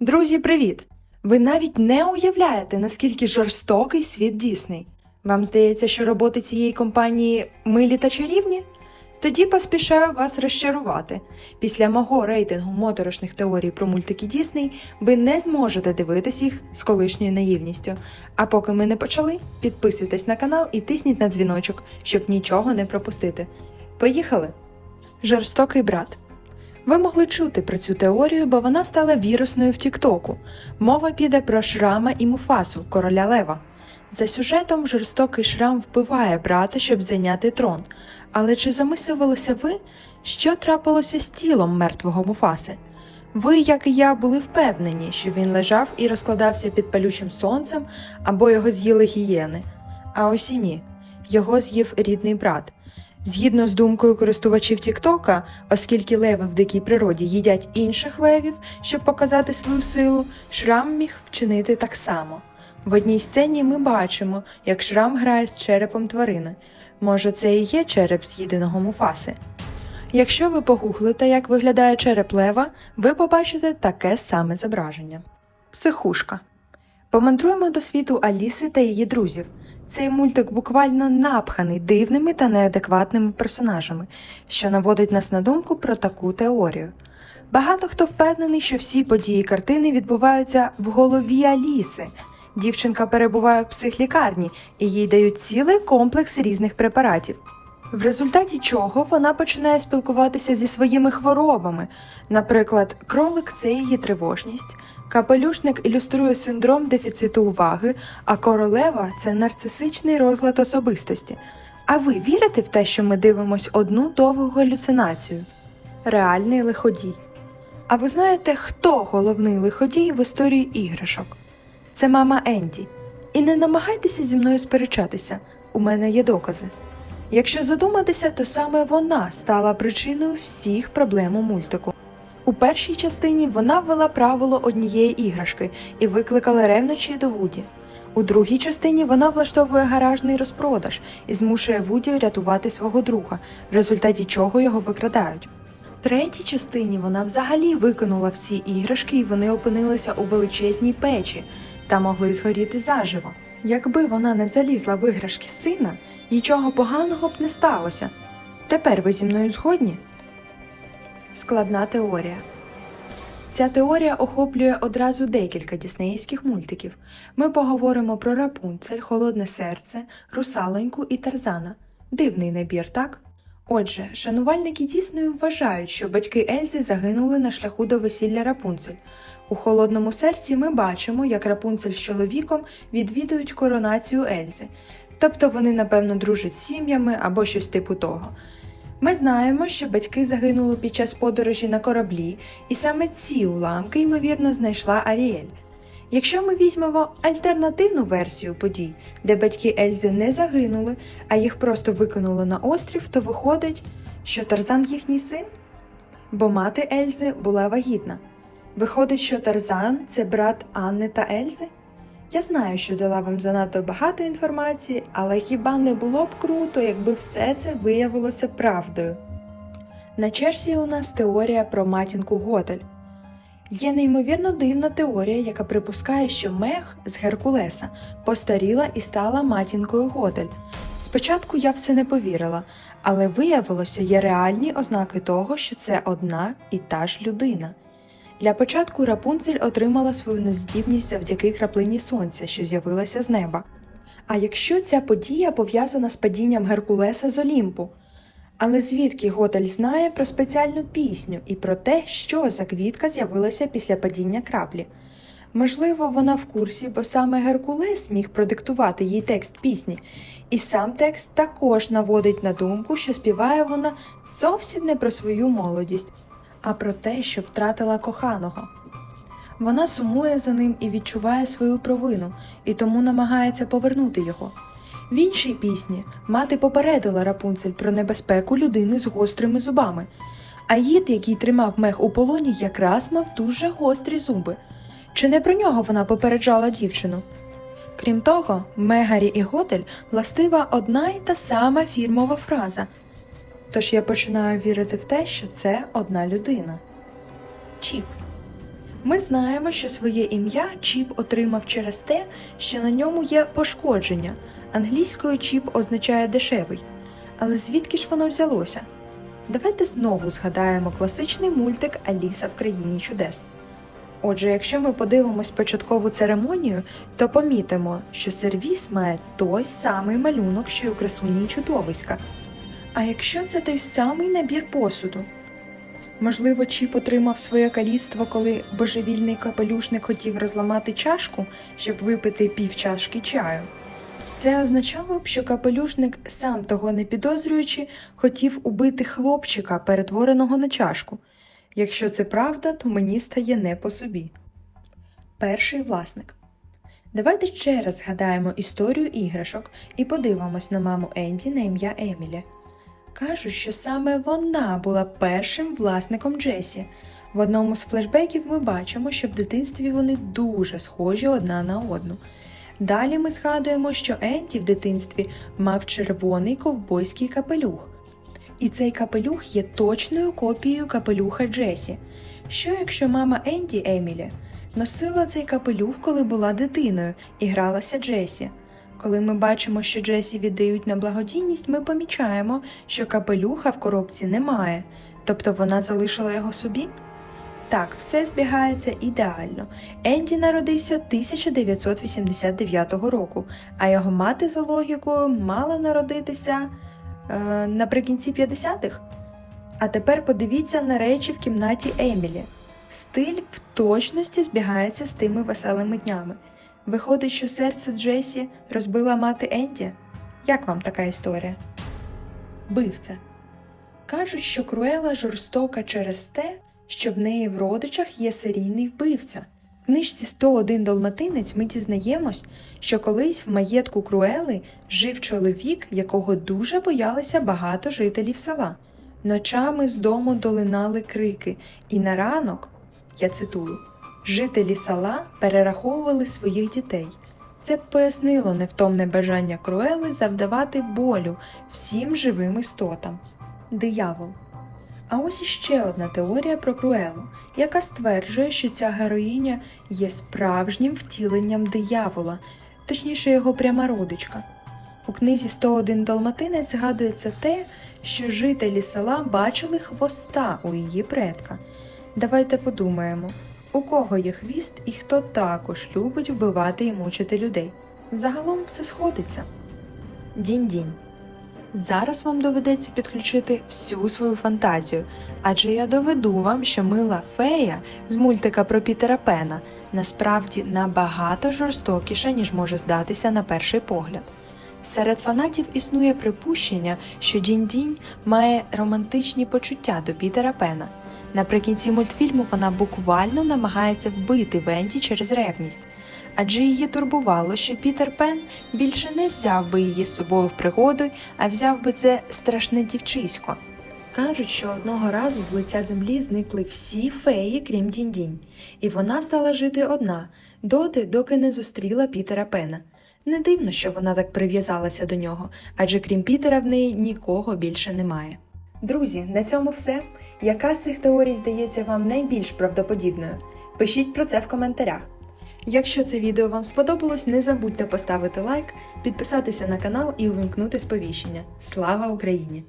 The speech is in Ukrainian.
Друзі, привіт! Ви навіть не уявляєте, наскільки жорстокий світ Дісней. Вам здається, що роботи цієї компанії милі та чарівні? Тоді поспішаю вас розчарувати. Після мого рейтингу моторошних теорій про мультики Дісней ви не зможете дивитись їх з колишньою наївністю. А поки ми не почали, підписуйтесь на канал і тисніть на дзвіночок, щоб нічого не пропустити. Поїхали! Жорстокий брат. Ви могли чути про цю теорію, бо вона стала вірусною в Тіктоку. Мова піде про Шрама і Муфасу, короля Лева. За сюжетом жорстокий шрам вбиває брата, щоб зайняти трон. Але чи замислювалися ви, що трапилося з тілом мертвого Муфаси? Ви, як і я, були впевнені, що він лежав і розкладався під палючим сонцем або його з'їли гієни. А ось і ні, його з'їв рідний брат. Згідно з думкою користувачів Тіктока, оскільки леви в дикій природі їдять інших левів, щоб показати свою силу, Шрам міг вчинити так само. В одній сцені ми бачимо, як Шрам грає з черепом тварини. Може, це і є череп з'їденого муфаси. Якщо ви погуглите, як виглядає череп лева, ви побачите таке саме зображення. Психушка. Помандруємо до світу Аліси та її друзів. Цей мультик буквально напханий дивними та неадекватними персонажами, що наводить нас на думку про таку теорію. Багато хто впевнений, що всі події картини відбуваються в голові Аліси. Дівчинка перебуває в психлікарні і їй дають цілий комплекс різних препаратів. В результаті чого вона починає спілкуватися зі своїми хворобами. Наприклад, кролик це її тривожність, капелюшник ілюструє синдром дефіциту уваги, а королева це нарцисичний розлад особистості. А ви вірите в те, що ми дивимось одну довгу галюцинацію? Реальний лиходій. А ви знаєте, хто головний лиходій в історії іграшок? Це мама Енді. І не намагайтеся зі мною сперечатися, у мене є докази. Якщо задуматися, то саме вона стала причиною всіх проблем у мультику. У першій частині вона ввела правило однієї іграшки і викликала ревнощі до Вуді. У другій частині вона влаштовує гаражний розпродаж і змушує Вуді рятувати свого друга, в результаті чого його викрадають. В третій частині вона взагалі викинула всі іграшки і вони опинилися у величезній печі та могли згоріти заживо. Якби вона не залізла в іграшки сина, нічого поганого б не сталося. Тепер ви зі мною згодні? Складна теорія. Ця теорія охоплює одразу декілька діснеївських мультиків. Ми поговоримо про Рапунцель, Холодне серце, Русалоньку і Тарзана. Дивний набір, так? Отже, шанувальники Діснею вважають, що батьки Ельзи загинули на шляху до весілля Рапунцель. У холодному серці ми бачимо, як Рапунцель з чоловіком відвідують коронацію Ельзи, тобто вони, напевно, дружать з сім'ями або щось типу того. Ми знаємо, що батьки загинули під час подорожі на кораблі, і саме ці уламки, ймовірно, знайшла Аріель. Якщо ми візьмемо альтернативну версію подій, де батьки Ельзи не загинули, а їх просто викинули на острів, то виходить, що Тарзан їхній син? Бо мати Ельзи була вагітна. Виходить, що Тарзан це брат Анни та Ельзи? Я знаю, що дала вам занадто багато інформації, але хіба не було б круто, якби все це виявилося правдою? На черзі у нас теорія про матінку Готель. Є неймовірно дивна теорія, яка припускає, що мех з Геркулеса постаріла і стала матінкою Готель. Спочатку я в це не повірила, але виявилося, є реальні ознаки того, що це одна і та ж людина. Для початку Рапунцель отримала свою нездібність завдяки краплині сонця, що з'явилася з неба. А якщо ця подія пов'язана з падінням Геркулеса з Олімпу? Але звідки Готель знає про спеціальну пісню і про те, що за квітка з'явилася після падіння краплі? Можливо, вона в курсі, бо саме Геркулес міг продиктувати їй текст пісні, і сам текст також наводить на думку, що співає вона зовсім не про свою молодість, а про те, що втратила коханого. Вона сумує за ним і відчуває свою провину, і тому намагається повернути його. В іншій пісні мати попередила Рапунцель про небезпеку людини з гострими зубами. А їд, який тримав мех у полоні, якраз мав дуже гострі зуби. Чи не про нього вона попереджала дівчину? Крім того, Мегарі і Готель властива одна й та сама фірмова фраза. Тож я починаю вірити в те, що це одна людина. Чіп. Ми знаємо, що своє ім'я Чіп отримав через те, що на ньому є пошкодження. Англійською чіп означає дешевий. Але звідки ж воно взялося? Давайте знову згадаємо класичний мультик Аліса в країні чудес. Отже, якщо ми подивимось початкову церемонію, то помітимо, що сервіс має той самий малюнок, що й у красуні чудовиська. А якщо це той самий набір посуду? Можливо, Чіп отримав своє каліцтво, коли божевільний капелюшник хотів розламати чашку, щоб випити пів чашки чаю. Це означало б, що капелюшник, сам того не підозрюючи, хотів убити хлопчика, перетвореного на чашку. Якщо це правда, то мені стає не по собі. Перший власник. Давайте ще раз згадаємо історію іграшок і подивимось на маму Енді на ім'я Емілі. Кажуть, що саме вона була першим власником Джесі. В одному з флешбеків ми бачимо, що в дитинстві вони дуже схожі одна на одну. Далі ми згадуємо, що Енді в дитинстві мав червоний ковбойський капелюх. І цей капелюх є точною копією капелюха Джесі. Що якщо мама Енді Емілі носила цей капелюх, коли була дитиною, і гралася Джесі? Коли ми бачимо, що Джесі віддають на благодійність, ми помічаємо, що капелюха в коробці немає, тобто вона залишила його собі. Так, все збігається ідеально. Енді народився 1989 року, а його мати за логікою мала народитися е, наприкінці 50-х. А тепер подивіться на речі в кімнаті Емілі. Стиль в точності збігається з тими веселими днями. Виходить, що серце Джесі розбила мати Енді? Як вам така історія? Вбивця. Кажуть, що Круела жорстока через те, що в неї в родичах є серійний вбивця. В книжці 101 долматинець ми дізнаємось, що колись в маєтку Круели жив чоловік, якого дуже боялися багато жителів села. Ночами з дому долинали крики, і на ранок, я цитую, жителі села перераховували своїх дітей. Це б пояснило невтомне бажання Круели завдавати болю всім живим істотам. Диявол. А ось іще одна теорія про Круелу, яка стверджує, що ця героїня є справжнім втіленням диявола, точніше його пряма родичка. У книзі 101 Далматинець згадується те, що жителі села бачили хвоста у її предка. Давайте подумаємо, у кого є хвіст і хто також любить вбивати і мучити людей. Загалом все сходиться. Дінь-дінь. Зараз вам доведеться підключити всю свою фантазію, адже я доведу вам, що мила фея з мультика про Пітера Пена насправді набагато жорстокіша, ніж може здатися на перший погляд. Серед фанатів існує припущення, що Дінь-Дінь має романтичні почуття до Пітера Пена. Наприкінці мультфільму вона буквально намагається вбити Венді через ревність, адже її турбувало, що Пітер Пен більше не взяв би її з собою в пригоду, а взяв би це страшне дівчисько. Кажуть, що одного разу з лиця землі зникли всі феї, крім Дінь-Дінь, і вона стала жити одна, доти, доки не зустріла Пітера Пена. Не дивно, що вона так прив'язалася до нього, адже крім Пітера в неї нікого більше немає. Друзі, на цьому все. Яка з цих теорій здається вам найбільш правдоподібною? Пишіть про це в коментарях. Якщо це відео вам сподобалось, не забудьте поставити лайк, підписатися на канал і увімкнути сповіщення. Слава Україні!